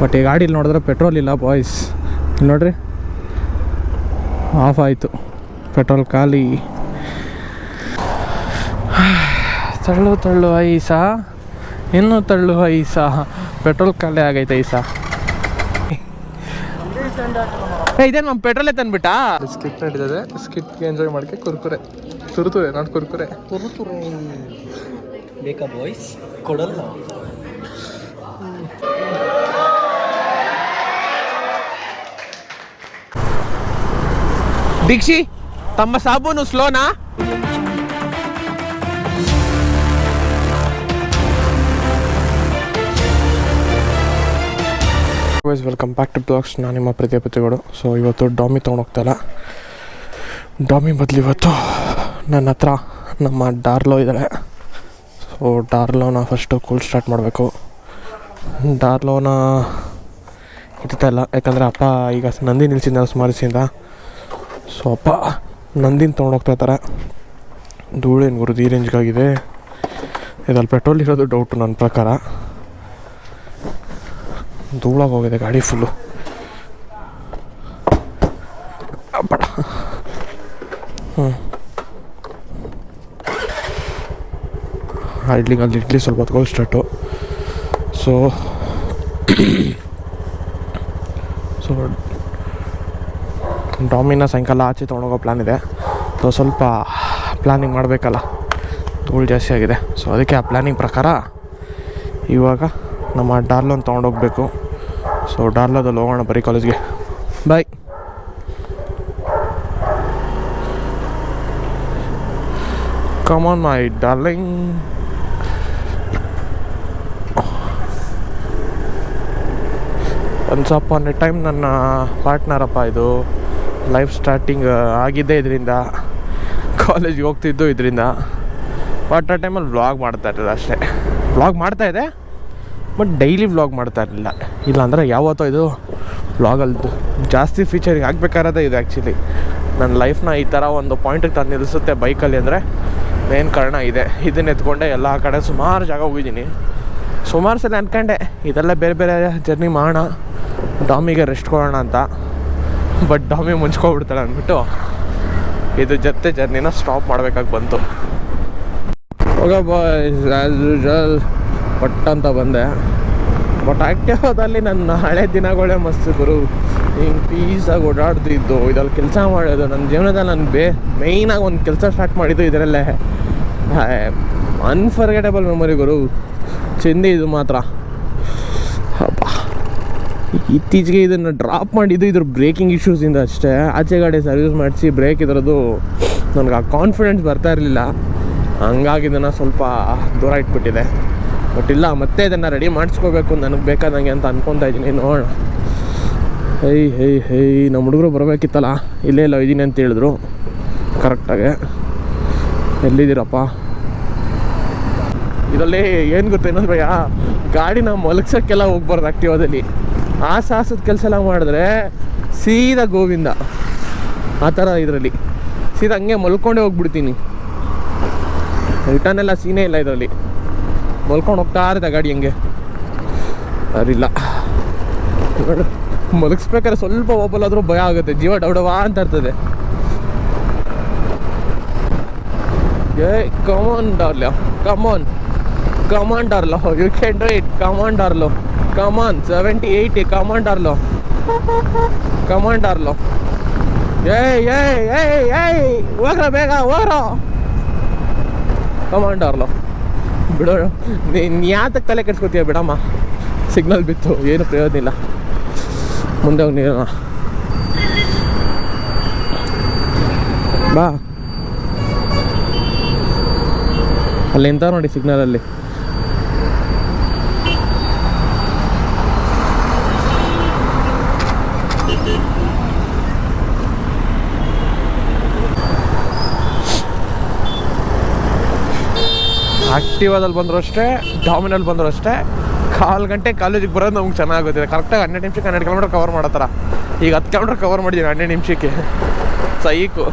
But ಈ ಗಾಡೀಲಿ ನೋಡಿದ್ರೆ ಪೆಟ್ರೋಲ್ ಇಲ್ಲ ಬಾಯ್ಸ್ ಇಲ್ಲಿ ನೋಡ್ರಿ. ಆಫ್ ಆಯಿತು. ಪೆಟ್ರೋಲ್ ಖಾಲಿ. ತಳ್ಳು ತಳ್ಳು ಐಸ. ಇನ್ನೂ ತಳ್ಳು ಐಸ. ಪೆಟ್ರೋಲ್ ಖಾಲಿ ಆಗೈತೆ ಐಸ. ಏ ಇದೇನು ನಮ್ಮ ಪೆಟ್ರೋಲೇ ತಂದ್ಬಿಟ್ಟಾ? ಸ್ಕಿಪ್ ನಡೀತದೆ ಸ್ಕಿಟ್ಗೆ ಎಂಜಾಯ್ ಮಾಡೋಕ್ಕೆ ಕುರ್ಕುರೆ. ತುರುತುರೆ ನಾಟ್ ಕುರ್ಕುರೆ. ತುರುತುರೆ ಬೇಕಾ ಬಾಯ್ಸ್ ಕೊಡಲ್ಲ. ದೀಕ್ಷಿ ತಮ್ಮ ಸಾಬೂನು ಸ್ಲೋನಾ? ವೈಸ್ ವೆಲ್ಕಮ್ ಬ್ಯಾಕ್ ಟು ಬ್ಲಾಗ್ಸ್ ನಾನು ನಿಮ್ಮ ಪ್ರತಿಪತಿಗಳು ಸೊ ಇವತ್ತು ಡಾಮಿ ತೊಗೊಂಡೋಗ್ತಾಯಿಲ್ಲ ಡಾಮಿ ಬದಲು ಇವತ್ತು ನನ್ನ ಹತ್ರ ನಮ್ಮ ಡಾರ್ಲೋ ಇದ್ದಾಳೆ ಸೊ ಡಾರ್ಲೋನ ಫಸ್ಟು ಕೂಲ್ ಸ್ಟಾರ್ಟ್ ಮಾಡಬೇಕು. ಡಾರ್ಲೋನ ಇಲ್ಲ. ಯಾಕಂದರೆ ಅಪ್ಪ ಈಗ ನಂದಿ ನಿಲ್ಸಿದ್ದ ಸುಮಾರು ದಿವಸದಿಂದ ಸೊ ಅಪ್ಪ ನಂದಿನ ತೊಗೊಂಡೋಗ್ತಾ ಇದ್ದಾರೆ ಧೂಳೇನು ಗುರುದು, ಈ ರೇಂಜ್ಗಾಗಿದೆ. ಇದಲ್ಲಿ ಪೆಟ್ರೋಲ್ ಇರೋದು ಡೌಟು ನನ್ನ ಪ್ರಕಾರ. ಧೂಳಾಗಿ ಹೋಗಿದೆ ಗಾಡಿ ಫುಲ್ಲು ಬಡ ಹ್ಞೂ ಇಡ್ಲಿಗೆ ಅಲ್ಲಿ ಇಡ್ಲಿ ಸ್ವಲ್ಪ ಹೊತ್ಕೊಂಡು ಸ್ಟಾರ್ಟು ಸೊ ಸೊ ಡಾಮಿನ ಸಾಯಂಕಾಲ ಆಚೆ ತೊಗೊಂಡೋಗೋ ಪ್ಲ್ಯಾನ್ ಇದೆ. ಸೊ ಸ್ವಲ್ಪ ಪ್ಲ್ಯಾನಿಂಗ್ ಮಾಡಬೇಕಲ್ಲ. ಧೂಳು ಜಾಸ್ತಿ ಆಗಿದೆ. ಸೊ ಅದಕ್ಕೆ ಆ ಪ್ಲ್ಯಾನಿಂಗ್ ಪ್ರಕಾರ ಇವಾಗ ನಮ್ಮ ಡಾರ್ಲೋನ್ ತೊಗೊಂಡೋಗ್ಬೇಕು. ಸೊ ಡಾರ್ಲೋದಲ್ಲಿ ಹೋಗೋಣ ಬರೀ ಕಾಲೇಜ್ಗೆ ಬಾಯ್ ಕಮಾನ್ ಮೈ ಡಾರ್ಲಿಂಗ್ ಒಂದು ಸ್ವಲ್ಪ ಒಂದು ಟೈಮ್ ನನ್ನ ಪಾರ್ಟ್ನರಪ್ಪ ಇದು. ಲೈಫ್ ಸ್ಟಾರ್ಟಿಂಗ್ ಆಗಿದ್ದೇ ಇದರಿಂದ. ಕಾಲೇಜ್ಗೆ ಹೋಗ್ತಿದ್ದು ಇದರಿಂದ. ಬಟ್ ಆ ಟೈಮಲ್ಲಿ ವ್ಲಾಗ್ ಮಾಡ್ತಾ ಇರಲಿಲ್ಲ ಅಷ್ಟೇ. ವ್ಲಾಗ್ ಮಾಡ್ತಾ ಇದೆ ಬಟ್ ಡೈಲಿ ವ್ಲಾಗ್ ಮಾಡ್ತಾ ಇರಲಿಲ್ಲ. ಇಲ್ಲಾಂದರೆ ಯಾವತ್ತೋ ಇದು ವ್ಲಾಗಲ್ದು ಜಾಸ್ತಿ ಫೀಚರಿಂಗ್ ಆಗಬೇಕಾರದೇ ಇದು ಆ್ಯಕ್ಚುಲಿ ನನ್ನ ಲೈಫ್ನ ಈ ಥರ ಒಂದು ಪಾಯಿಂಟಿಗೆ ತಂದು ನಿಲ್ಲಿಸುತ್ತೆ ಬೈಕಲ್ಲಿ ಅಂದರೆ. ಮೇನ್ ಕಾರಣ ಇದೆ. ಇದನ್ನ ಎತ್ಕೊಂಡೆ ಎಲ್ಲ ಕಡೆ ಸುಮಾರು ಜಾಗ ಹೋಗಿದ್ದೀನಿ. ಸುಮಾರು ಸಲ ಅಂದ್ಕೊಂಡೆ ಇದೆಲ್ಲ ಬೇರೆ ಬೇರೆ ಜರ್ನಿ ಮಾಡೋಣ. ಡಾಮಿಗೆ ರೆಸ್ಟ್ ಕೊಡೋಣ ಅಂತ. ಬಟ್ ಡಾಮಿ ಮುಂಚ್ಕೊಬಿಡ್ತಾಳೆ ಅಂದ್ಬಿಟ್ಟು ಇದು ಜೊತೆ ಜರ್ನಿನ ಸ್ಟಾಪ್ ಮಾಡಬೇಕಾಗಿ ಬಂತು. ಹೋಗ ಆ್ಯಸ್ ಯೂಶಲ್ ಬಟ್ ಅಂತ ಬಂದೆ. ಬಟ್ ಆ್ಯಕ್ಟಿವದಲ್ಲಿ ನನ್ನ ಹಳೆ ದಿನಗಳೇ ಮಸ್ತ್ ಗುರು. ಹಿಂಗೆ ಪೀಸಾಗಿ ಓಡಾಡ್ತಿದ್ದು ಇದ್ರಲ್ಲಿ ಕೆಲಸ ಮಾಡೋದು ನನ್ನ ಜೀವನದಲ್ಲಿ ನಾನು ಬೇ ಮೇಯ್ನಾಗಿ ಒಂದು ಕೆಲಸ ಸ್ಟಾರ್ಟ್ ಮಾಡಿದ್ದು ಇದರಲ್ಲೇ. ಅನ್ಫರ್ಗೆಟೇಬಲ್ ಮೆಮೊರಿ ಗುರು. ಚೆಂದಿ ಇದು ಮಾತ್ರ. ಇತ್ತೀಚೆಗೆ ಇದನ್ನು ಡ್ರಾಪ್ ಮಾಡಿದ್ದು ಇದ್ರ ಬ್ರೇಕಿಂಗ್ ಇಶ್ಯೂಸಿಂದ ಅಷ್ಟೇ. ಆಚೆ ಗಾಡಿ ಸರ್ವಿಸ್ ಮಾಡಿಸಿ ಬ್ರೇಕ್ ಇದರದ್ದು ನನಗೆ ಆ ಕಾನ್ಫಿಡೆನ್ಸ್ ಬರ್ತಾ ಇರಲಿಲ್ಲ. ಹಂಗಾಗಿ ಇದನ್ನು ಸ್ವಲ್ಪ ದೂರ ಇಟ್ಬಿಟ್ಟಿದೆ. ಬಟ್ ಇಲ್ಲ, ಮತ್ತೆ ಇದನ್ನು ರೆಡಿ ಮಾಡಿಸ್ಕೋಬೇಕು. ನನಗೆ ಬೇಕಾದಂಗೆ ಅಂತ ಅನ್ಕೊತಾ ಇದ್ದೀನಿ. ನೋಡೋಣ. ಹೈ ಹೈ ಹೈ ನಮ್ಮ ಹುಡುಗರು ಬರಬೇಕಿತ್ತಲ್ಲ? ಇಲ್ಲೇ ಇಲ್ಲ ಇದ್ದೀನಿ ಅಂತ ಹೇಳಿದ್ರು. ಕರೆಕ್ಟಾಗೆ ಎಲ್ಲಿದ್ದೀರಪ್ಪ? ಇದರಲ್ಲಿ ಏನು ಗೊತ್ತೇನಂದ್ರೆ ಭಯ ಗಾಡಿನ ಮಲಗ್ಸೋಕ್ಕೆಲ್ಲ ಹೋಗ್ಬಾರ್ದು ಆಕ್ಟಿವಾದಲ್ಲಿ ಆ ಸಾಹಸದ ಕೆಲಸ ಎಲ್ಲ ಮಾಡಿದ್ರೆ ಸೀದಾ ಗೋವಿಂದ. ಆ ಥರ ಇದರಲ್ಲಿ. ಸೀದಾ ಹಂಗೆ ಮಲ್ಕೊಂಡೇ ಹೋಗ್ಬಿಡ್ತೀನಿ. ರಿಟರ್ನ್ ಎಲ್ಲ ಸೀನೇ ಇಲ್ಲ ಇದರಲ್ಲಿ. ಮಲ್ಕೊಂಡು ಹೋಗ್ತಾ ಇರುತ್ತೆ ಗಾಡಿ ಹಂಗೆ. ಅರಿಲ್ಲ ಮಲಗಿಸ್ಬೇಕಾದ್ರೆ ಸ್ವಲ್ಪ ಓಪಲ್ ಆದರೂ ಭಯ ಆಗುತ್ತೆ. ಜೀವ ಡೌಡವಾ ಅಂತ ಇರ್ತದೆ. ಏ ಕಮಾನ್ ಡಾರ್ಲೋ. Come on come on ಡಾರ್ಲೋ. You can do it come on ಡಾರ್ಲೋ. Come on seventy eighty come on ಡಾರ್ಲೋ come on ಡಾರ್ಲೋ ಏಯ್ ಏಯ್ ಏಯ್ ಏಯ್, ಹೋಗ್ರ ಬೇಗ, ಹೋಗ್ರ. ಕಮಾನ್ ಡಾರ್ಲೋ ಬಿಡೋ ನೀನು ಯಾತಕ್ಕೆ ತಲೆ ಕೆಡ್ಸ್ಕೊತೀಯ ಬಿಡಮ್ಮ. ಸಿಗ್ನಲ್ ಬಿತ್ತು, ಏನು ಪ್ರಯೋಜನ ಇಲ್ಲ. ಮುಂದೆ ಹೋಗಿ ನೀರೋಣ ಬಾ. ಅಲ್ಲಿ ಎಂತ ನೋಡಿ ಸಿಗ್ನಲಲ್ಲಿ. ಆಕ್ಟಿವಾದಲ್ಲಿ ಬಂದರೂ ಅಷ್ಟೇ ಡಾಮಿನಲ್ಲಿ ಬಂದರೂ ಅಷ್ಟೇ. ಕಾಲು ಗಂಟೆ ಕಾಲೇಜಿಗೆ ಬರೋದು ನಮ್ಗೆ ಚೆನ್ನಾಗುತ್ತೆ ಕರೆಕ್ಟಾಗಿ ಹನ್ನೆರಡು ನಿಮಿಷಕ್ಕೆ ಹನ್ನೆರಡು ಕಿಲೋಮೀಟರ್ ಕವರ್ ಮಾಡೋ ಈಗ ಹತ್ತು ಕಿಲೋಮೀಟರ್ ಕವರ್ ಮಾಡಿದ್ದೀನಿ ಹನ್ನೆರಡು ನಿಮಿಷಕ್ಕೆ. ಸೈಕು.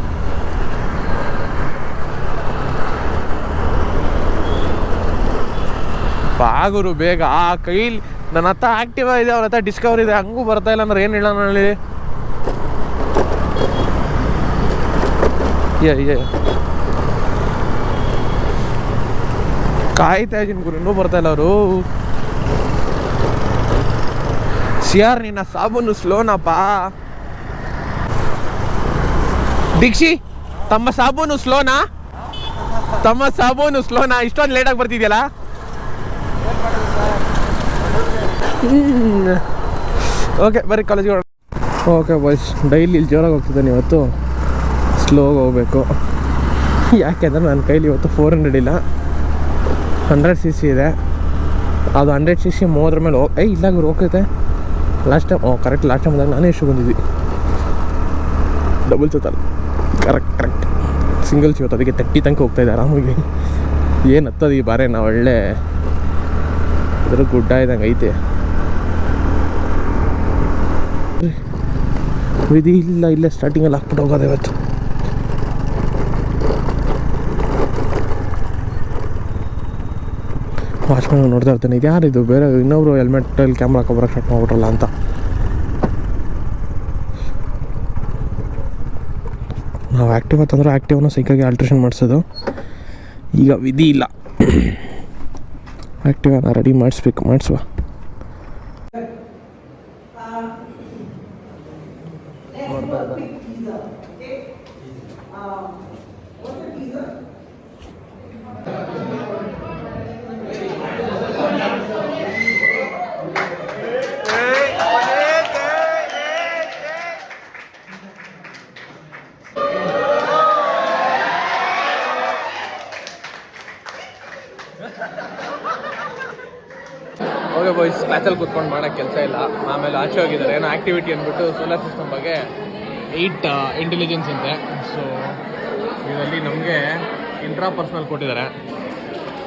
ಬಾಗುರು ಬೇಗ. ಆ ಕೈಲಿ ನನ್ನ ಹತ್ರ ಆಕ್ಟಿವ್ ಇದೆ ಅವ್ರ ಹತ್ರ ಡಿಸ್ಕವರ್ ಇದೆ. ಹಂಗೂ ಬರ್ತಾ ಇಲ್ಲ ಅಂದ್ರೆ ಏನು ಹೇಳೋಣ ಹೇಳಿ ಏ ಏ ಕಾಯ್ತಾ ಇದ್ದೀನಿ ಗುರು, ಇನ್ನೂ ಬರ್ತಾ ಇಲ್ಲ ಅವರು. ಸಿಯಾರ್, ನಿನ್ನ ಸಾಬೂನು ಸ್ಲೋನಪ್ಪ ದೀಕ್ಷಿ, ತಮ್ಮ ಸಾಬೂನು ಸ್ಲೋನಾ ತಮ್ಮ ಸಾಬೂನು ಸ್ಲೋನಾ ಇಷ್ಟೊಂದು ಲೇಟಾಗಿ ಬರ್ತಿದ್ಯಲ್ಲ? ಓಕೆ ಬರ್ರಿ ಕಾಲೇಜ್ ಓಕೆ ಬಾಯ್ಸ್ ಡೈಲಿ ಇಲ್ಲಿ ಜೋರಾಗಿ ಹೋಗ್ತಿದ್ದಾನೆ ಇವತ್ತು ಸ್ಲೋಗಿ ಹೋಗ್ಬೇಕು. ಯಾಕೆಂದ್ರೆ ನನ್ನ ಕೈಲಿ ಇವತ್ತು ಫೋರ್ ಹಂಡ್ರೆಡ್ ಇಲ್ಲ. ಹಂಡ್ರೆಡ್ ಸಿ ಸಿ ಇದೆ. ಅದು ಹಂಡ್ರೆಡ್ ಸಿ ಸಿ ಮೂವತ್ತರ ಮೇಲೆ ಹೋಗಿ ಏಯ್ ಇಲ್ಲ ಗುರು ಹೋಗ್ತೈತೆ. Last time O correct last time ಬಂದಾಗ ನಾನೇ ಇಷ್ಟು ಬಂದಿದ್ವಿ. ಡಬಲ್ ಚೋತಲ್ಲ ಕರೆಕ್ಟ್ ಕರೆಕ್ಟ್ ಸಿಂಗಲ್ ಚೋತ್, ಅದಕ್ಕೆ ತಟ್ಟಿ ತನಕ ಹೋಗ್ತಾ ಇದೆ ಆರಾಮಾಗಿ. ಏನು ಹತ್ತದ ಈ ಬಾರೆ, ನಾವು ಒಳ್ಳೆ ಇದ್ರ ಗುಡ್ಡ ಇದ್ದಂಗೆ ಐತೆ. ವಿಧಿ ಇಲ್ಲ, ಇಲ್ಲೇ ಸ್ಟಾರ್ಟಿಂಗಲ್ಲಿ ಹಾಕ್ಬಿಟ್ಟು ಹೋಗೋದು ಇವತ್ತು. ವಾಚ್ಮ್ಯಾನ್ ನೋಡ್ತಾ ಇರ್ತಾನೆ. ಇದು ಯಾರಿದು? ಬೇರೆ ಇನ್ನೊಬ್ರು ಹೆಲ್ಮೆಟಲ್ಲಿ ಕ್ಯಾಮ್ರಾ ಹಾಕೊಬರಕ್ಕೆ ಕಟ್ ಮಾಡ್ಬಿಟ್ರಲ್ಲ ಅಂತ. ನಾವು ಆ್ಯಕ್ಟಿವ್ ಅಂತಂದ್ರೆ ಆ್ಯಕ್ಟಿವ್ನ ಸೈಕಾಗಿ ಆಲ್ಟ್ರೇಷನ್ ಮಾಡಿಸೋದು. ಈಗ ವಿಧಿ ಇಲ್ಲ. ಆ್ಯಕ್ಟಿವನ್ನ ರೆಡಿ ಮಾಡಿಸ್ಬೇಕು, ಮಾಡಿಸುವ. ಓಕೆ ಬಾಯ್ಸ್ ಕ್ಲಾಸಲ್ಲಿ ಕೂತ್ಕೊಂಡು ಮಾಡೋಕ್ಕೆ ಕೆಲಸ ಇಲ್ಲ. ಆಮೇಲೆ ಆಚೆ ಹೋಗಿದ್ದಾರೆ. ಏನೋ ಆ್ಯಕ್ಟಿವಿಟಿ ಅಂದ್ಬಿಟ್ಟು ಸೋಲಾರ್ ಸಿಸ್ಟಮ್ ಬಗ್ಗೆ ಏಯ್ಟ್ ಇಂಟೆಲಿಜೆನ್ಸ್ ಅಂತೆ ಸೊ ಇದರಲ್ಲಿ ನಮಗೆ ಇಂಟ್ರಾ ಪರ್ಸ್ನಲ್ ಕೊಟ್ಟಿದ್ದಾರೆ.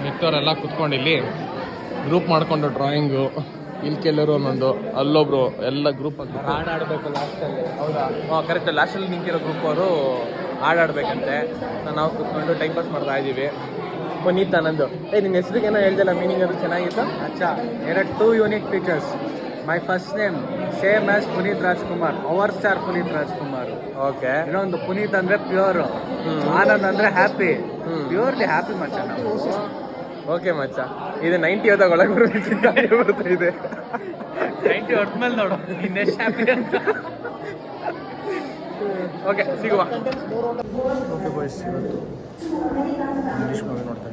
ಮಿಕ್ಕವರೆಲ್ಲ ಕೂತ್ಕೊಂಡು ಇಲ್ಲಿ ಗ್ರೂಪ್ ಮಾಡಿಕೊಂಡು ಡ್ರಾಯಿಂಗು ಇಲ್ಲಿ ಕೆಲವರು ಒಂದೊಂದು ಅಲ್ಲೊಬ್ರು ಎಲ್ಲ ಗ್ರೂಪ್ ಆಡಬೇಕು ಲಾಸ್ಟಲ್ಲಿ ಹೌದಾ? ಹಾಂ ಕರೆಕ್ಟ್ ಲಾಸ್ಟಲ್ಲಿ ನಿಂತಿರೋ ಗ್ರೂಪ್ ಅವರು ಹಾಡಾಡ್ಬೇಕಂತೆ ಸೊ ನಾವು ಕೂತ್ಕೊಂಡು ಟೈಮ್ ಪಾಸ್ ಮಾಡ್ತಾ ಇದ್ದೀವಿ ಪುನೀತ್ ಆನಂದ್ ಏ ನಿನ್ನ ಹೆಸರಿಗೆ ಏನೋ ಹೇಳ್ದಲ್ಲ ಮೀನಿಂಗ್ ಅದು ಚೆನ್ನಾಗಿತ್ತು? ಅಚ್ಚಾ ಎರಡು two unique features my first name same as Puneeth Rajkumar our star Puneeth Rajkumar okay ಇನ್ನೊಂದು ಪುನೀತ್ ಅಂದ್ರೆ ಪ್ಯೂರ್. ಆನಂದ್ ಅಂದ್ರೆ ಹ್ಯಾಪಿ. ಪ್ಯೂರ್ಲಿ ಹ್ಯಾಪಿ ಮಚ್ಚ ನಾವು. ಓಕೆ ಮಚ್ಚ. ಇದು ನೈಂಟಿ ಹೋದಾಗ ಒಳಗೆ ಬರ್ತಾ ಇದೆ. ನೈಂಟಿ ನೋಡು ಇನ್ನೆಷ್ಟು ಹ್ಯಾಪಿ ಅಂತ. ಓಕೆ ಸಿಗುವ. ಓಕೆ ಬಾಯ್ಸ್ ಇವತ್ತು ಇಂಗ್ಲೀಷ್ ಮೂವಿ ನೋಡ್ತಾ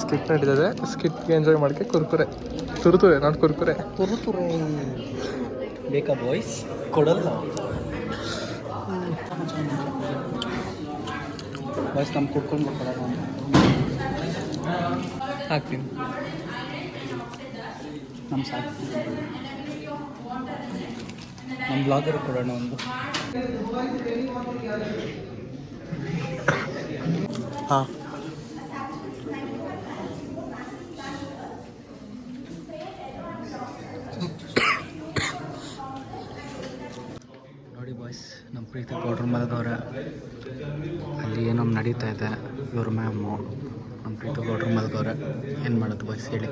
ಸ್ಕಿಟ್ ನಡೀತದೆ. ಸ್ಕಿಟ್ಗೆ ಎಂಜಾಯ್ ಮಾಡೋಕ್ಕೆ ಕುರ್ಕುರೆ. ತುರುತುರೆ ನಾಟ್ ಕುರ್ಕುರೆ. ತುರುತುರೆ. ಬೇಕಾ ಬಾಯ್ಸ್ ಕೊಡಲ್ಲ. ಬಾಯ್ಸ್ ನಮ್ಗೆ ಕುಡ್ಕೊಂಡು ಬರ್ಕೊಡಲ್ಲ ಹಾಕ್ತೀನಿ. ನಮ್ಮ ಸಾಕು. ನಮ್ಮ ಬ್ಲಾಗರ್ ಕೊಡೋಣ ಒಂದು. ಹಾಂ. ನೋಡಿ ಬಾಯ್ಸ್ ನಮ್ಮ ಪ್ರೀತಿ ಪೌಡ್ರ್ ಮಲಗವ್ರೆ ಅಲ್ಲಿ ಏನೋ ನಡೀತಾ ಇದೆ. ಇವ್ರ ಮ್ಯಾಮು ನಮ್ಮ ಪ್ರೀತಿ ಪೌಡ್ರ್ ಮಲಗವ್ರೆ ಏನು ಮಾಡೋದು ಬಾಯ್ಸ್ ಹೇಳಿ.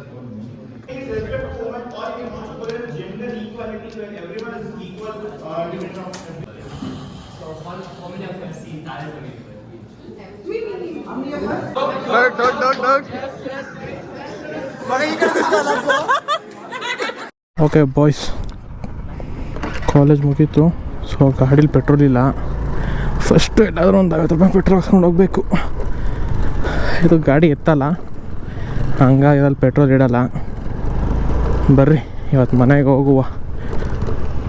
ಓಕೆ ಬಾಯ್ಸ್ ಕಾಲೇಜ್ ಮುಗೀತು. ಸೊ ಗಾಡೀಲಿ ಪೆಟ್ರೋಲ್ ಇಲ್ಲ. ಫಸ್ಟು ಎಲ್ಲಾದರೂ ಒಂದು ಐವತ್ತು ರೂಪಾಯಿ ಪೆಟ್ರೋಲ್ ಹಾಕ್ಸ್ಕೊಂಡು ಹೋಗಬೇಕು. ಇದು ಗಾಡಿ ಎತ್ತಲ್ಲ. ಹಂಗಾಗಿ ಇದ್ರಲ್ಲಿ ಪೆಟ್ರೋಲ್ ಇಡಲ್ಲ. ಬರ್ರಿ ಇವತ್ತು ಮನೆಗೆ ಹೋಗುವ.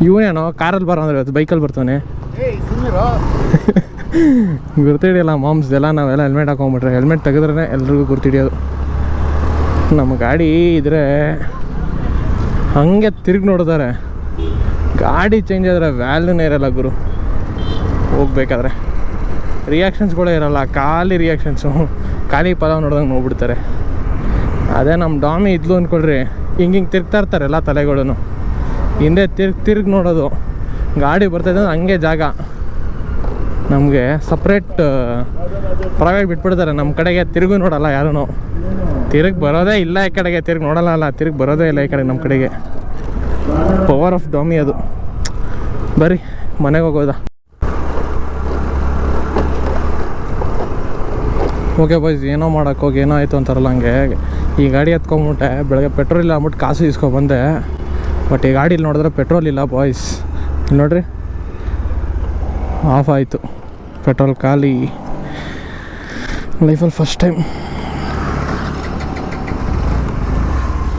ಇವನೇನೋ ಕಾರಲ್ಲಿ ಬರೋ ಅಂದ್ರೆ ಇವತ್ತು ಬೈಕಲ್ಲಿ ಬರ್ತಾನೆ ಗುರ್ತಿಡಿಯಲ್ಲ ಮಾಮ್ಸ್ ಎಲ್ಲ ನಾವೆಲ್ಲ ಹೆಲ್ಮೆಟ್ ಹಾಕೊಂಬಿಟ್ರೆ. ಹೆಲ್ಮೆಟ್ ತೆಗೆದ್ರೆ ಎಲ್ರಿಗೂ ಗುರ್ತಿಡಿಯೋದು. ನಮ್ಮ ಗಾಡಿ ಇದ್ರೆ ಹಂಗೆ ತಿರುಗಿ ನೋಡಿದಾರೆ ಗಾಡಿ ಚೇಂಜ್ ಆದರೆ ವ್ಯಾಲ್ಯೂನೇ ಇರಲ್ಲ ಗುರು. ಹೋಗ್ಬೇಕಾದ್ರೆ. ರಿಯಾಕ್ಷನ್ಸ್ಗಳೇ ಇರಲ್ಲ, ಖಾಲಿ ರಿಯಾಕ್ಷನ್ಸು ಖಾಲಿ ಪಲಾವ್ ನೋಡ್ದಂಗೆ ನೋಡ್ಬಿಡ್ತಾರೆ. ಅದೇ ನಮ್ಮ ಡಾಮಿ ಇದ್ಲು ಅಂದ್ಕೊಳ್ರಿ ಹಿಂಗೆ ಹಿಂಗೆ ತಿರ್ಗ್ತಾ ಇರ್ತಾರೆ ಎಲ್ಲ ತಲೆಗಳು ಹಿಂದೆ ತಿರ್ಗಿ ತಿರ್ಗಿ ನೋಡೋದು. ಗಾಡಿ ಬರ್ತಾಯಿದ್ದೆ ಹಂಗೆ ಜಾಗ. ನಮಗೆ ಸಪ್ರೇಟ್ ಪ್ರೈವೇಟ್ ಬಿಟ್ಬಿಡ್ತಾರೆ. ನಮ್ಮ ಕಡೆಗೆ ತಿರುಗು ನೋಡಲ್ಲ ಯಾರೂ ತಿರುಗಿ ಬರೋದೇ ಇಲ್ಲ ಈ ಕಡೆಗೆ, ತಿರುಗಿ ನೋಡಲ್ಲ ಅಲ್ಲ, ತಿರುಗಿ ಬರೋದೇ ಇಲ್ಲ ಈ ಕಡೆ ನಮ್ಮ ಕಡೆಗೆ. ಪವರ್ ಆಫ್ ಡಾಮಿ ಅದು. ಬರ್ರಿ, ಮನೆಗೆ ಹೋಗೋದಾ? ಓಕೆ ಬಾಯ್ಸ್ ಏನೋ ಮಾಡೋಕ್ಕೋಗಿ ಏನೋ ಆಯಿತು ಅಂತಾರಲ್ಲ ಹಂಗೆ. ಈ ಗಾಡಿ ಎತ್ಕೊಂಬಿಟ್ಟೆ, ಬೆಳಗ್ಗೆ ಪೆಟ್ರೋಲ್ ಇಲ್ಲ ಅಂದ್ಬಿಟ್ಟು ಕಾಸು ಇಸ್ಕೊಬಂದೆ ಬಟ್ ಈ ಗಾಡೀಲಿ ನೋಡಿದ್ರೆ ಪೆಟ್ರೋಲ್ ಇಲ್ಲ ಬಾಯ್ಸ್ ಇಲ್ಲಿ ನೋಡ್ರಿ. ಆಫ್ ಆಯಿತು. ಪೆಟ್ರೋಲ್ ಖಾಲಿ. ಲೈಫಲ್ಲಿ ಫಸ್ಟ್ ಟೈಮ್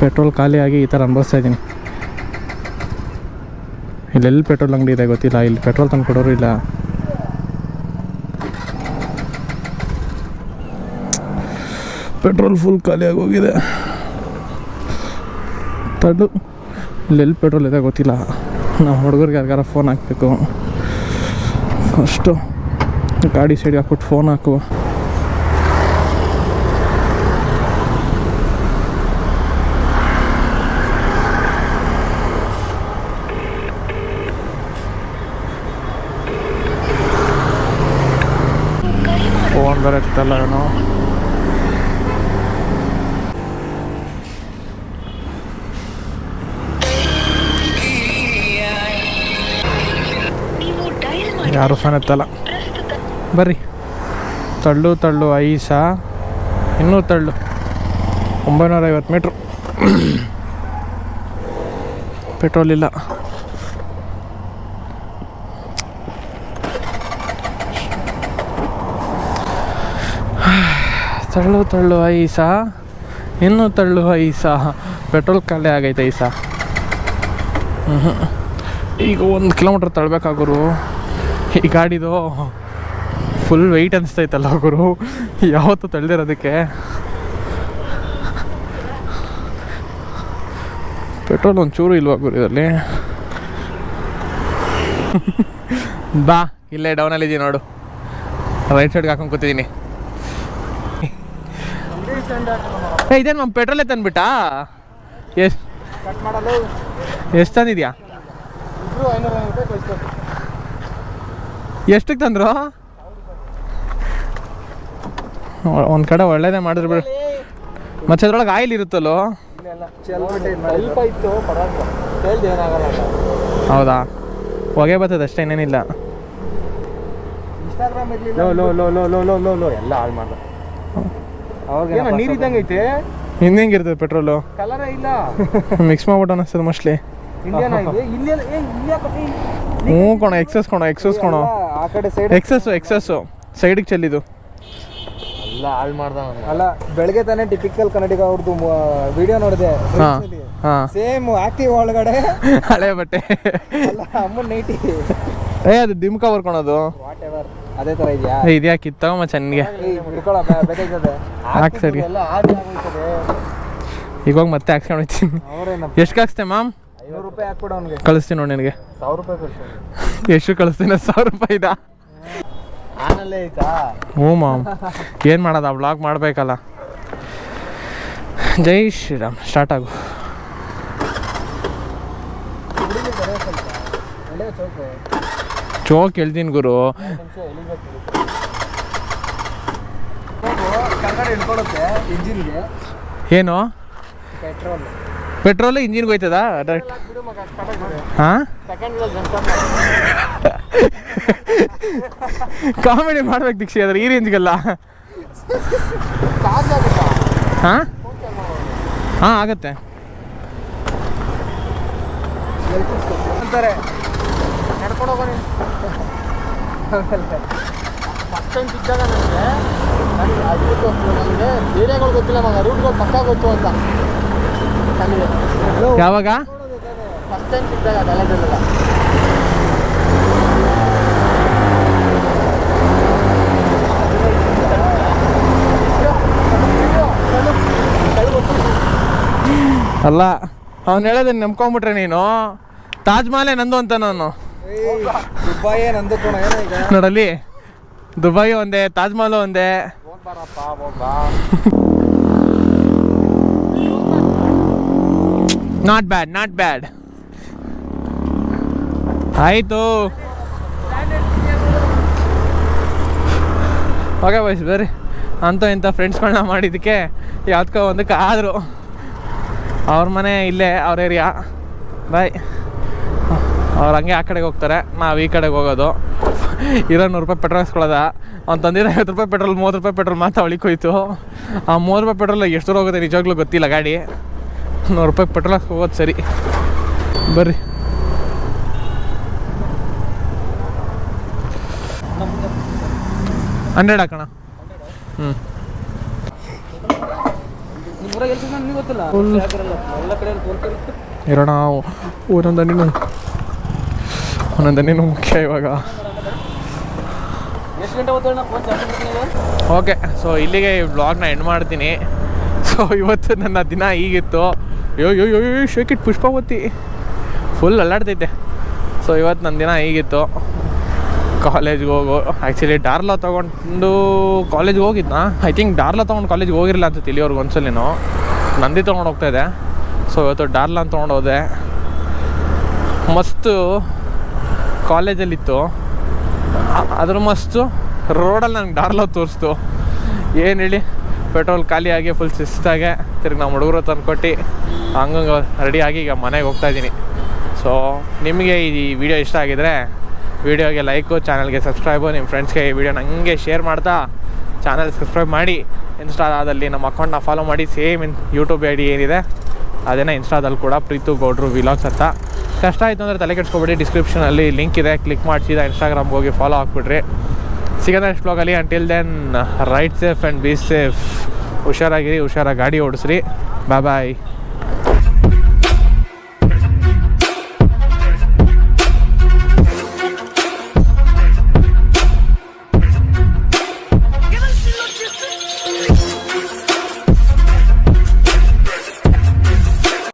ಪೆಟ್ರೋಲ್ ಖಾಲಿಯಾಗಿ ಈ ಥರ ಅನುಭವಿಸ್ತಾ ಇದ್ದೀನಿ. ಇಲ್ಲೆಲ್ಲಿ ಪೆಟ್ರೋಲ್ ಅಂಗಡಿ ಇದೆ ಗೊತ್ತಿಲ್ಲ. ಇಲ್ಲಿ ಪೆಟ್ರೋಲ್ ತಂದು ಕೊಡೋರು ಇಲ್ಲ. ಪೆಟ್ರೋಲ್ ಫುಲ್ ಖಾಲಿಯಾಗಿ ಹೋಗಿದೆ. ತಡ್ಡು. ಇಲ್ಲೆಲ್ಲಿ ಪೆಟ್ರೋಲ್ ಇದೆ ಗೊತ್ತಿಲ್ಲ. ನಾವು ಹುಡುಗರಿಗೆ ಯಾರಿಗಾರ ಫೋನ್ ಹಾಕಬೇಕು. ಫಸ್ಟು ಗಾಡಿ ಸೈಡ್ ಹಾಕ್ಬಿಟ್ಟು ಫೋನ್ ಹಾಕು. ಫೋನ್ ಬರತ್ತಲ್ಲ ಏನೋ. ಯಾರು ಫೋನ್ ಎತ್ತಲ್ಲ. ಬರ್ರಿ. ತಳ್ಳು ತಳ್ಳು, ಐಸ, ಇನ್ನೂ ತಳ್ಳು. ಒಂಬೈನೂರ ಐವತ್ತು ಮೀಟ್ರ್ ಪೆಟ್ರೋಲ್ ಇಲ್ಲ. ತಳ್ಳು ತಳ್ಳು, ಐಸ, ಇನ್ನೂ ತಳ್ಳು, ಐಸ. ಪೆಟ್ರೋಲ್ ಖಾಲಿ ಆಗೈತೆ, ಐಸ. ಈಗ ಒಂದು ಕಿಲೋಮೀಟ್ರ್ ತಳ್ಬೇಕಾಗೋರು ಈ ಗಾಡಿದು ಫುಲ್ ವೆಯ್ಟ್ ಅನಿಸ್ತೈತಲ್ಲ ಗುರು. ಯಾವತ್ತು ತಳ್ದಿರೋದಕ್ಕೆ. ಪೆಟ್ರೋಲ್ ಒಂಚೂರು ಇಲ್ವಾ ಗುರು ಇದರಲ್ಲಿ? ಬಾ, ಇಲ್ಲೇ ಡೌನಲ್ಲಿ ಇದೀನಿ ನೋಡು. ರೈಟ್ ಸೈಡ್ಗೆ ಹಾಕೊಂಡು ಕೂತಿದ್ದೀನಿ ಏ, ಇದೇನು ನಮ್ಮ ಪೆಟ್ರೋಲೇ ತಂದ್ಬಿಟ್ಟಾ? ಎಷ್ಟು ಎಷ್ಟು ತಂದಿದ್ಯಾ? ಎಷ್ಟಕ್ಕೆ ತಂದ್ರು? ಒಂದು ಕಡೆ ಒಳ್ಳೇದೇ ಮಾಡಿದ್ರು ಬಿಡು. ಮತ್ತೆ ಅದ್ರೊಳಗೆ ಆಯಿಲ್ ಇರುತ್ತಲ್ಲೋ? ಹೌದಾ? ಹೊಗೆ ಬರ್ತದೆ ಅಷ್ಟೇ ಇನ್ನೇನಿಲ್ಲ. ಎಲ್ಲ ಹಾಳು ಮಾಡ್ದ ಅವಾಗ ನೀರ್ ಇದ್ದಂಗೆ ಐತೆ? ಹಿಂದೆ ಹೆಂಗಿರ್ತದೆ ಪೆಟ್ರೋಲು? ಕಲರೇ ಇಲ್ಲ. ಮಿಕ್ಸ್ ಮಾಡ್ಬಿಟ್ಟು ಅನಿಸ್ತದೆ ಮೋಸ್ಟ್ಲಿ. ಇಂಡಿಯನ್ ಆಗಿದೆ ಇಲ್ಲಿ ಏ ಇಲ್ಲಿ ಯಾಕೋ ಏ, ಇಲ್ಲಿ ಹ್ಞೂ ಕೊಣ ಎಕ್ಸಸ್ ಕೊಣ ಎಕ್ಸಸ್ ಕೊಣ. ಆ ಕಡೆ ಸೈಡ್ ಎಕ್ಸಸ್ಸು ಎಕ್ಸಸ್ಸು ಸೈಡಿಗೆ ಚೆಲ್ಲಿದು ಎಲ್ಲ ಹಾಳು ಮಾಡ್ದ ಅಲ್ಲ ಬೆಳಗ್ಗೆ ತಾನೇ ಟಿಪಿಕಲ್ ಕನ್ನಡಿಗ ಅವ್ರದ್ದು ವಿಡಿಯೋ ನೋಡಿದೆ. ಹಾಂ ಹಾಂ. ಸೇಮ್ ಆಕ್ಟಿವ್ ಒಳಗಡೆ. ಹಳೆ ಬಟ್ಟೆ. ಅಲ್ಲ ಅಮ್ಮನ್ ನೈಟಿ ಏ ಅದು ದಿಮ್ಕ ಬರ್ಕೊಳೋದು ವಾಟ್ ಎವರ್ ಅದೇ ತರ ಇದೆಯಾ? ಇದ್ಯಾಕೆ ಕಿತ್ತಮ್ಮ ಚೆನ್ನಾಗೆ. ಹಿಡ್ಕೊಳ ಬೇಕಾಗ್ತದೆ ಹಾಕ್ ಸರಿ. ಎಲ್ಲ ಆಗೋಯ್ತದೆ. ಹೋಗಿ ಮತ್ತೆ ಹಾಕ್ಸ್ಕೊಂಡು ಹೋಗ್ತೀನಿ ಎಷ್ಟು ಹಾಕ್ಸ್ತೆ ಮ್ಯಾಮ್ ಐನೂರು ರೂಪಾಯಿ ಹಾಕ್ಬಿಡು ಅವ್ನಿಗೆ. ಕಳಿಸ್ತೀನಿ ನೋಡಿ ನಿನಗೆ. ಸಾವಿರ ರೂಪಾಯಿ ಎಷ್ಟು ಕಳಿಸ್ತೀನಿ ಸಾವಿರ ರೂಪಾಯಿದ ಆನಲ್ಲೇ ಐತಾ? ಹ್ಞೂ ಮಾಮ್. ಏನು ಮಾಡೋದು ಆ ವ್ಲಾಗ್ ಮಾಡಬೇಕಲ್ಲ. ಜೈ ಶ್ರೀರಾಮ್ ಸ್ಟಾರ್ಟ್ ಆಗು. ಚೌಕು ಹೇಳ್ತೀನಿ ಗುರು. ಏನು? ಪೆಟ್ರೋಲ್ ಪೆಟ್ರೋಲ್ ಇಂಜಿನ್ಗೆ ಹೋಯ್ತದ? ಡೈರೆಕ್ಟ್ ಹಾಂ? ಕಾಮಿಡಿ ಮಾಡ್ಬೇಕು ದೀಕ್ಷೆ ಅದ್ರ ಈ ರೇಂಜ್ಗೆಲ್ಲ ಹಾಂ? ಹಾಂ, ಆಗತ್ತೆ. ಅಂತಾರೆ ನಡ್ಕೊಂಡು ಹೋಗೋಣ ಫಸ್ಟ್ ಟೈಮ್ ಸಿಕ್ಕಾಗ ನನಗೆ ನನಗೆ ಅದು ನನಗೆ ಗೊತ್ತಿಲ್ಲ ಮಗ ರೂಟ್ಗಳು ಪಕ್ಕ ಗೊತ್ತು ಅಂತ. ಯಾವಾಗ? ಅಲ್ಲ ಅವ್ನು ಹೇಳೋದನ್ನ ನಂಬ್ಕೊಂಬಿಟ್ರೆ ನೀನು? ತಾಜ್ ಮಹಲೇ ನಂದು ಅಂತ ನಾನು. ದುಬಾಯೇ ನಂದು ಕೋಣ ಏನೋ ಈಗ? ನೋಡಲ್ಲಿ ದುಬೈ ಒಂದೇ ತಾಜ್ ಮಹಲ್ ಒಂದೇ. ನಾಟ್ ಬ್ಯಾಡ್ ನಾಟ್ ಬ್ಯಾಡ್ ಆಯಿತು. ಓಕೆ ಬಾಯ್ಸ್ ಬರ್ರಿ. ಅಂತ ಇಂಥ ಫ್ರೆಂಡ್ಸ್ಗಳನ್ನ ಮಾಡಿದ್ದಕ್ಕೆ ಯಾವ್ದಕ್ಕೋ ಒಂದಕ್ಕೆ ಆದರು. ಅವ್ರ ಮನೆ ಇಲ್ಲೇ, ಅವ್ರ ಏರಿಯಾ ಬಾಯ್ ಅವ್ರು ಹಂಗೆ ಆ ಕಡೆಗೆ ಹೋಗ್ತಾರೆ, ನಾವು ಈ ಕಡೆಗೆ ಹೋಗೋದು. ಇರೋ ನೂರು ರೂಪಾಯಿ ಪೆಟ್ರೋಲ್ ಹಾಕ್ಸ್ಕೊಳ್ಳೋದ ಅವ್ನು ತಂದಿರೋ ಐವತ್ತು ರೂಪಾಯಿ ಪೆಟ್ರೋಲ್ ಮೂವತ್ತು ರೂಪಾಯಿ ಪೆಟ್ರೋಲ್ ಮಾತ್ರ ಅವಳಿಗೆ ಹೋಯ್ತು ಆ ಮೂವತ್ತು ರೂಪಾಯಿ ಪೆಟ್ರೋಲ್ ಎಷ್ಟು ಹೋಗುತ್ತೆ ನಿಜವಾಗ್ಲೂ ಗೊತ್ತಿಲ್ಲ ಗಾಡಿ. ನೂರು ರೂಪಾಯಿ ಪೆಟ್ರೋಲ್ ಹೋಗೋದು ಸರಿ. ಬರ್ರಿ. ಹಂಡ್ರೆಡ್ ಹಾಕೋಣ. ಹ್ಞೂ ಇರೋಣ ಒಂದೊಂದು ಹಣ್ಣಿನ ಒಂದೊಂದು ಹಣ್ಣಿನ ಮುಖ್ಯ ಇವಾಗ. ಓಕೆ ಸೊ ಇಲ್ಲಿಗೆ ಈ ಬ್ಲಾಗ್ನ ಎಂಡ್ ಮಾಡ್ತೀನಿ. ಸೊ ಇವತ್ತು ನನ್ನ ದಿನ ಹೀಗಿತ್ತು. Yo yo yo yo it Pushpavati. Full ಅಲ್ಲಾಡ್ತೈತೆ. So ಇವತ್ತು ನನ್ನ ದಿನ ಹೀಗಿತ್ತು. ಕಾಲೇಜ್ಗೆ ಹೋಗು ಆ್ಯಕ್ಚುಲಿ ಡಾರ್ಲಾ ತೊಗೊಂಡು ಕಾಲೇಜ್ಗೆ ಹೋಗಿದ್ನಾ? ಐ ಥಿಂಕ್ ಡಾರ್ಲಾ ತೊಗೊಂಡು ಕಾಲೇಜ್ಗೆ ಹೋಗಿರಲಿಲ್ಲ ಅಂತ ತಿಳಿಯೋರ್ಗೆ ಒಂದ್ಸಲಿನೂ ನಂದಿ ತೊಗೊಂಡು ಹೋಗ್ತಾ ಇದೆ. ಸೊ ಇವತ್ತು ಡಾರ್ಲಾ ಅಂತ ತೊಗೊಂಡು ಹೋದೆ. ಮಸ್ತು ಕಾಲೇಜಲ್ಲಿತ್ತು ಅದ್ರ ಮಸ್ತು ರೋಡಲ್ಲಿ ನಂಗೆ ಡಾರ್ಲಾ ತೋರಿಸ್ತು. ಏನು ಹೇಳಿ? ಪೆಟ್ರೋಲ್ ಖಾಲಿಯಾಗಿ ಫುಲ್ ಶಿಸ್ತಾಗೆ ತಿರ್ಗಿ ನಮ್ಮ ಹುಡುಗರು ತಂದುಕೊಟ್ಟು ಹಂಗಂಗೆ ರೆಡಿಯಾಗಿ ಈಗ ಮನೆಗೆ ಹೋಗ್ತಾ ಇದ್ದೀನಿ ಸೊ ನಿಮಗೆ ಈ ವಿಡಿಯೋ ಇಷ್ಟ ಆಗಿದ್ರೆ ವಿಡಿಯೋಗೆ ಲೈಕು ಚಾನಲ್ಗೆ ಸಬ್ಸ್ಕ್ರೈಬು ನಿಮ್ಮ ಫ್ರೆಂಡ್ಸ್ಗೆ ಈ ವಿಡಿಯೋ ನನಗೆ ಶೇರ್ ಮಾಡ್ತಾ ಚಾನಲ್ ಸಬ್ಸ್ಕ್ರೈಬ್ ಮಾಡಿ. ಇನ್ಸ್ಟಾದಲ್ಲಿ ನಮ್ಮ ಅಕೌಂಟ್ನ ಫಾಲೋ ಮಾಡಿ. Same in YouTube I D ಏನಿದೆ ಅದನ್ನು ಇನ್ಸ್ಟಾದಲ್ಲಿ ಕೂಡ ಪ್ರೀತು ಗೌಡ್ರು ವಿಲಾಗ್ಸ್ ಅಂತ. ಕಷ್ಟ ಆಯಿತು ಅಂದರೆ ತಲೆ ಕೆಡ್ಸ್ಕೊಬೇಡಿ. ಡಿಸ್ಕ್ರಿಪ್ಷನಲ್ಲಿ ಲಿಂಕ್ ಇದೆ. ಕ್ಲಿಕ್ ಮಾಡಿಸಿದ ಸೀದಾ ಇನ್ಸ್ಟಾಗ್ರಾಮ್ಗೆ ಹೋಗಿ ಫಾಲೋ ಹಾಕ್ಬಿಡ್ರಿ ಸಿಗೋದ next ಬ್ಲಾಗಲ್ಲಿ until then right safe and be safe ಹುಷಾರಾಗಿರಿ, ಹುಷಾರಾಗಿ ಗಾಡಿ ಓಡಿಸ್ರಿ. ಬಾಯ್